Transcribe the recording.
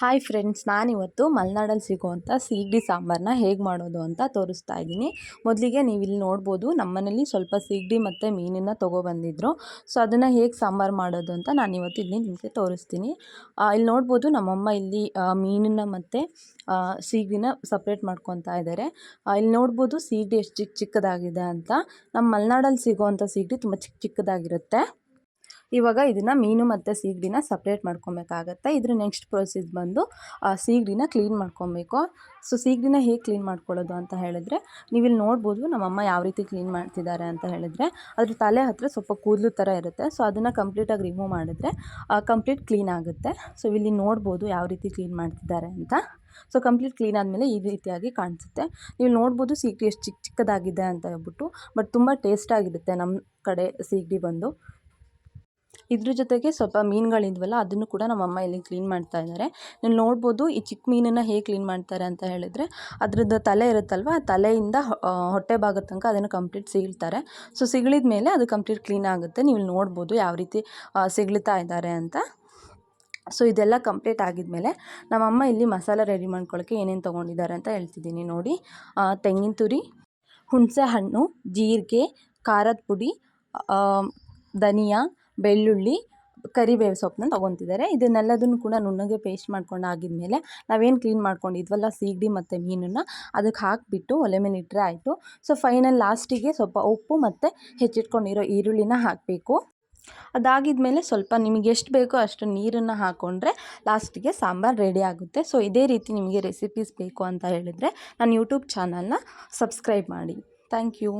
Hi friends ನಾನಿವತ್ತು ಮಲೆನಾಡಲ್ಲಿ ಸಿಗುವಂಥ ಸೀಗಡಿ ಸಾಂಬಾರನ್ನ ಹೇಗೆ ಮಾಡೋದು ಅಂತ ತೋರಿಸ್ತಾ ಇದ್ದೀನಿ. ಮೊದಲಿಗೆ ನೀವು ಇಲ್ಲಿ ನೋಡ್ಬೋದು, ನಮ್ಮನೇಲಿ ಸ್ವಲ್ಪ ಸೀಗಡಿ ಮತ್ತು ಮೀನನ್ನು ತೊಗೊಬಂದಿದ್ರು. ಸೊ ಅದನ್ನು ಹೇಗೆ ಸಾಂಬಾರು ಮಾಡೋದು ಅಂತ ನಾನು ಇವತ್ತು ಇಲ್ಲಿ ನಿಮಗೆ ತೋರಿಸ್ತೀನಿ. ಇಲ್ಲಿ ನೋಡ್ಬೋದು ನಮ್ಮಮ್ಮ ಇಲ್ಲಿ ಮೀನನ್ನು ಮತ್ತು ಸೀಗಡಿನ ಸಪ್ರೇಟ್ ಮಾಡ್ಕೊತಾ ಇದ್ದಾರೆ ಇಲ್ಲಿ ನೋಡ್ಬೋದು ಸೀಗಡಿ ಎಷ್ಟು ಚಿಕ್ಕ ಚಿಕ್ಕದಾಗಿದೆ ಅಂತ. ನಮ್ಮ ಮಲೆನಾಡಲ್ಲಿ ಸಿಗೋವಂಥ ಸೀಗಡಿ ತುಂಬ ಚಿಕ್ಕ ಚಿಕ್ಕದಾಗಿರುತ್ತೆ. ಇವಾಗ ಇದನ್ನು ಮೀನು ಮತ್ತು ಸೀಗಡಿನ ಸಪ್ರೇಟ್ ಮಾಡ್ಕೊಬೇಕಾಗತ್ತೆ. ಇದ್ರ ನೆಕ್ಸ್ಟ್ ಪ್ರೊಸೀಸ್ ಬಂದು ಸೀಗಡಿನ ಕ್ಲೀನ್ ಮಾಡ್ಕೊಬೇಕು. ಸೊ ಸೀಗಡಿನ ಹೇಗೆ ಕ್ಲೀನ್ ಮಾಡ್ಕೊಳ್ಳೋದು ಅಂತ ಹೇಳಿದ್ರೆ, ನೀವಿಲ್ಲಿ ನೋಡ್ಬೋದು ನಮ್ಮಮ್ಮ ಯಾವ ರೀತಿ ಕ್ಲೀನ್ ಮಾಡ್ತಿದ್ದಾರೆ ಅಂತ ಹೇಳಿದ್ರೆ, ಅದ್ರ ತಲೆ ಹತ್ತಿರ ಸ್ವಲ್ಪ ಕೂದಲು ಥರ ಇರುತ್ತೆ. ಸೊ ಅದನ್ನು ಕಂಪ್ಲೀಟಾಗಿ ರಿಮೂವ್ ಮಾಡಿದ್ರೆ ಕಂಪ್ಲೀಟ್ ಕ್ಲೀನ್ ಆಗುತ್ತೆ. ಸೊ ಇಲ್ಲಿ ನೋಡ್ಬೋದು ಯಾವ ರೀತಿ ಕ್ಲೀನ್ ಮಾಡ್ತಿದ್ದಾರೆ ಅಂತ. ಸೊ ಕಂಪ್ಲೀಟ್ ಕ್ಲೀನ್ ಆದಮೇಲೆ ಈ ರೀತಿಯಾಗಿ ಕಾಣಿಸುತ್ತೆ. ನೀವು ನೋಡ್ಬೋದು ಸೀಗಡಿ ಎಷ್ಟು ಚಿಕ್ಕ ಚಿಕ್ಕದಾಗಿದೆ ಅಂತ ಹೇಳ್ಬಿಟ್ಟು ಬಟ್ ತುಂಬ ಟೇಸ್ಟಾಗಿರುತ್ತೆ ನಮ್ಮ ಕಡೆ ಸೀಗಡಿ ಬಂದು. ಇದ್ರ ಜೊತೆಗೆ ಸ್ವಲ್ಪ ಮೀನುಗಳಿದ್ವಲ್ಲ ಅದನ್ನು ಕೂಡ ನಮ್ಮಮ್ಮ ಇಲ್ಲಿ ಕ್ಲೀನ್ ಮಾಡ್ತಾ ಇದ್ದಾರೆ ನೀವು ನೋಡ್ಬೋದು ಈ ಚಿಕ್ಕ ಮೀನನ್ನು ಹೇಗೆ ಕ್ಲೀನ್ ಮಾಡ್ತಾರೆ ಅಂತ ಹೇಳಿದರೆ ಅದ್ರದ್ದು ತಲೆ ಇರುತ್ತಲ್ವ ಆ ತಲೆಯಿಂದ ಹೊಟ್ಟೆ ಭಾಗದ ತನಕ ಅದನ್ನು ಕಂಪ್ಲೀಟ್ ಸಿಗ್ತಾರೆ ಸೊ ಸಿಗಳಿದ ಮೇಲೆ ಅದು ಕಂಪ್ಲೀಟ್ ಕ್ಲೀನ್ ಆಗುತ್ತೆ. ನೀವು ನೋಡ್ಬೋದು ಯಾವ ರೀತಿ ಆ, ಇದ್ದಾರೆ ಅಂತ. ಸೊ ಇದೆಲ್ಲ ಕಂಪ್ಲೀಟ್ ಆಗಿದ್ಮೇಲೆ ನಮ್ಮಮ್ಮ ಇಲ್ಲಿ ಮಸಾಲೆ ರೆಡಿ ಮಾಡ್ಕೊಳ್ಳೋಕ್ಕೆ ಏನೇನು ತೊಗೊಂಡಿದ್ದಾರೆ ಅಂತ ಹೇಳ್ತಿದ್ದೀನಿ ನೋಡಿ. ತೆಂಗಿನ ತುರಿ ಹುಣಸೆ ಹಣ್ಣು ಜೀರಿಗೆ ಖಾರದ ಪುಡಿ ಧನಿಯಾ ಬೆಳ್ಳುಳ್ಳಿ, ಕರಿಬೇವು ಸೊಪ್ಪನ್ನ ತೊಗೊತಿದ್ದಾರೆ. ಇದನ್ನೆಲ್ಲದನ್ನು ಕೂಡ ನುಣ್ಣಗೆ ಪೇಸ್ಟ್ ಮಾಡ್ಕೊಂಡು ಆಗಿದ್ಮೇಲೆ ನಾವೇನು ಕ್ಲೀನ್ ಮಾಡ್ಕೊಂಡಿದ್ವಲ್ಲ, ಸೀಗಡಿ ಮತ್ತು ಮೀನನ್ನು ಅದಕ್ಕೆ ಹಾಕಿಬಿಟ್ಟು ಒಲೆ ಮೇಲೆ ಇಟ್ಟರೆ ಆಯಿತು. ಸೊ ಫೈನಲ್ ಲಾಸ್ಟಿಗೆ ಸ್ವಲ್ಪ ಉಪ್ಪು ಮತ್ತು ಹೆಚ್ಚಿಟ್ಕೊಂಡಿರೋ ಈರುಳ್ಳಿನ ಹಾಕಬೇಕು. ಅದಾಗಿದ್ಮೇಲೆ ಸ್ವಲ್ಪ ನಿಮಗೆ ಎಷ್ಟು ಬೇಕೋ ಅಷ್ಟು ನೀರನ್ನು ಹಾಕ್ಕೊಂಡ್ರೆ ಲಾಸ್ಟಿಗೆ ಸಾಂಬಾರು ರೆಡಿ ಆಗುತ್ತೆ. ಸೊ ಇದೇ ರೀತಿ ನಿಮಗೆ ರೆಸಿಪೀಸ್ ಬೇಕು ಅಂತ ಹೇಳಿದರೆ ನಾನು ಯೂಟ್ಯೂಬ್ ಚಾನಲ್ನ ಸಬ್ಸ್ಕ್ರೈಬ್ ಮಾಡಿ. Thank you